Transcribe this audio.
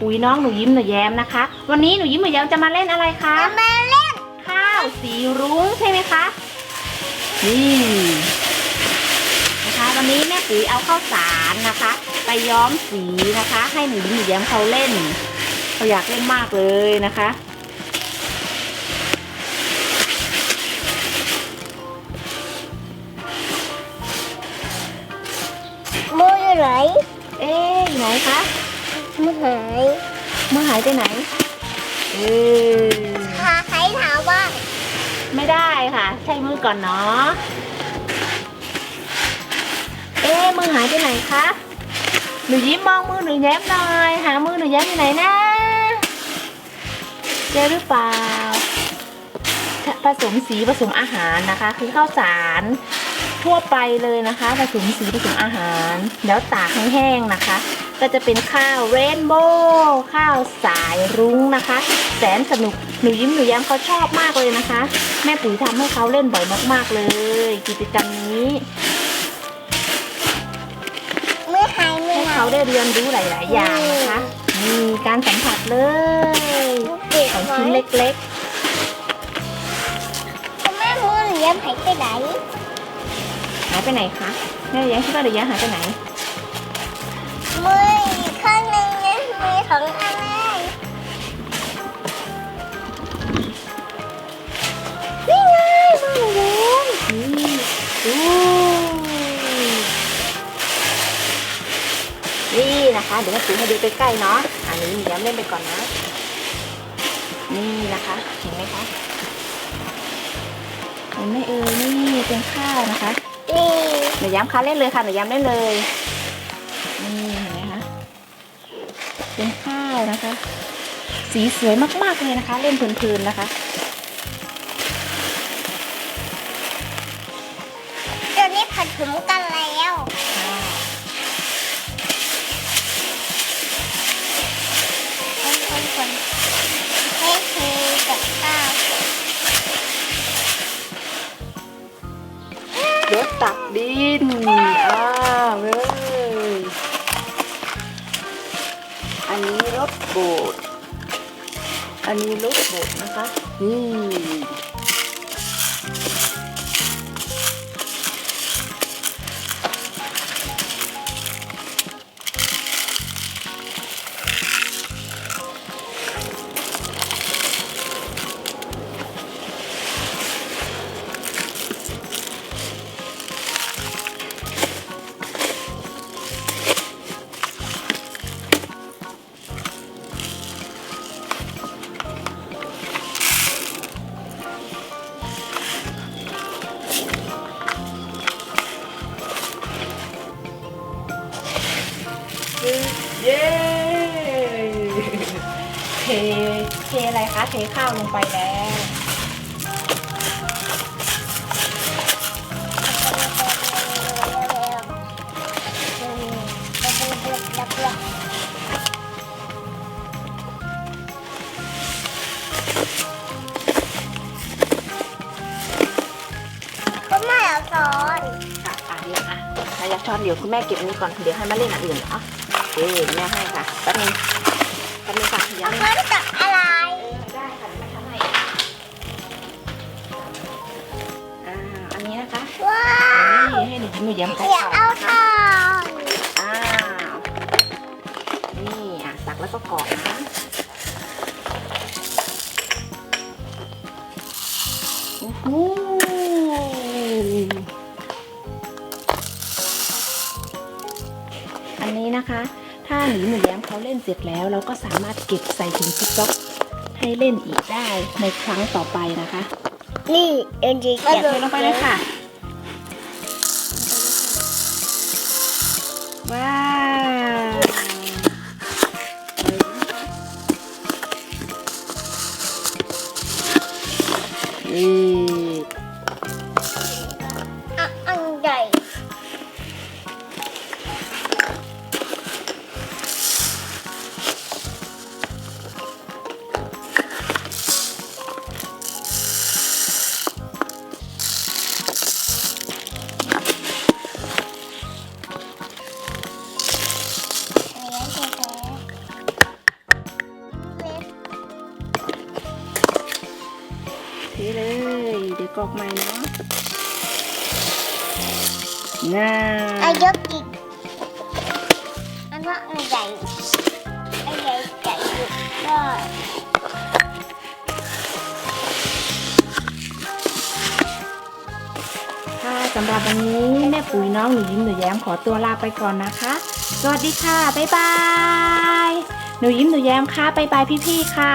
ปุ๋ยน้องหนูยิ้มหนูแย้มนะคะ วันนี้หนูยิ้มหนูแย้มจะมาเล่นอะไรคะมาเล่นข้าวสีรุ้งใช่ไหมคะนี่นะคะ วันนี้แม่ปุ๋ยเอาข้าวสารนะคะ ไปย้อมสีนะคะ ให้หนูยิ้มหนูแย้มเขาเล่นเขาอยากเล่นมากเลยนะคะมืออยู่ไหนเอ๊ะอยู่ไหนคะ มือหายมือหายไปไหนเออพาใครถามว่าไม่ได้ค่ะ ใช้มือก่อนเนาะ เอ๊ะมือหายไปไหนคะ หนูยิ้มมองมือหนูแย้มหน่อย หามือหนูแย้มอยู่ไหนนะ เจอหรือเปล่า ผสมสีผสมอาหารนะคะ คือข้าวสารทั่วไปเลยนะคะ ผสมสีผสมอาหาร แล้วตากให้แห้งนะคะ ก็จะเป็นข้าวเรนโบว์ข้าวสายรุ้งนะคะ แสนสนุกหนูยิ้มหนูแย้มเขาชอบมากเลยนะคะ แม่ปุ๋ยทำให้เขาเล่นบ่อยมากๆเลย กิจกรรมนี้มือหายมือให้หาเขายได้เรียนรู้หลาย ๆ อย่างนะคะมีการสัมผัสเลยเด็กของไว้ชิ้นเล็กคุณแม่มือหนูยังหายไปไหนๆหายไปไหนคะแม่แย้มคิดว่าหนูแย้มหายไปไหน มืออยู่ข้างหนึงนะมือของอันนั้นนี่ไงมือหนูนี่ดูนี่นะคะ เดี๋ยวแม่ปุ๋ยให้ดูใกล้ๆเนาะ อันนี้หนูแย้มเล่นไปก่อนนะ นี่นะคะ เห็นไหมคะ เห็นไหมเอ่ยนี่เป็นข้าวนะคะนี่หนูย้ำคะเล่นเลยค่ะหนูย้ำเล่นเลย นี่ เห็นไหมคะเป็นข้าวนะคะ สีสวยมากๆเลยนะคะ เล่นเพลินๆนะคะเดี๋ยวนี้ผสมกันแล้วคนคนคนให้เทกับข้าวรถตักดินอ้า ด อันนี้รถโบดนะคะ นี่ เทเทอะไรคะ เทข้าวลงไปแล้วก็ไม่เอาสอนค่ะอะเดี๋ยวอะถ้าอยากช้อนเดี๋ยวคุณแม่เก็บอันนี้ก่อน เดี๋ยวให้มาเล่นอันอื่นเนาะเอ๊แม่ให้ค่ะแป๊บนึงแป๊บนึงค่ะยัเอางเพิ่มกับอะไรได้ค่ะม่ทำให้อ่าอันนี้นะคะว้านี่ให้หนูยิ้มหนูย้มเขาอยากเอาทองอ้าวนี่อะตักแล้วก็กรอกนะโอ้โหอันนี้นะคะ ถ้าหนูหนูแย้มเขาเล่นเสร็จแล้ว เราก็สามารถเก็บใส่ถุงซิปล็อกให้เล่นอีกได้ในครั้งต่อไปนะคะ นี่เอ็นจีแกะลงไปเลยค่ะ ว้าวอะ รอบใหม่เนาะน่าอายกอีกอันว่าอันใหญ่อันใหญ่ใหญ่อยู่ก็ค่ะสำหรับวันนี้แม่ปุ๋ยน้องหนูยิ้มหนูแย้มขอตัวลาไปก่อนนะคะ สวัสดีค่ะ บ๊ายบาย หนูยิ้มหนูแย้มค่ะ บ๊ายบายพี่ๆค่ะ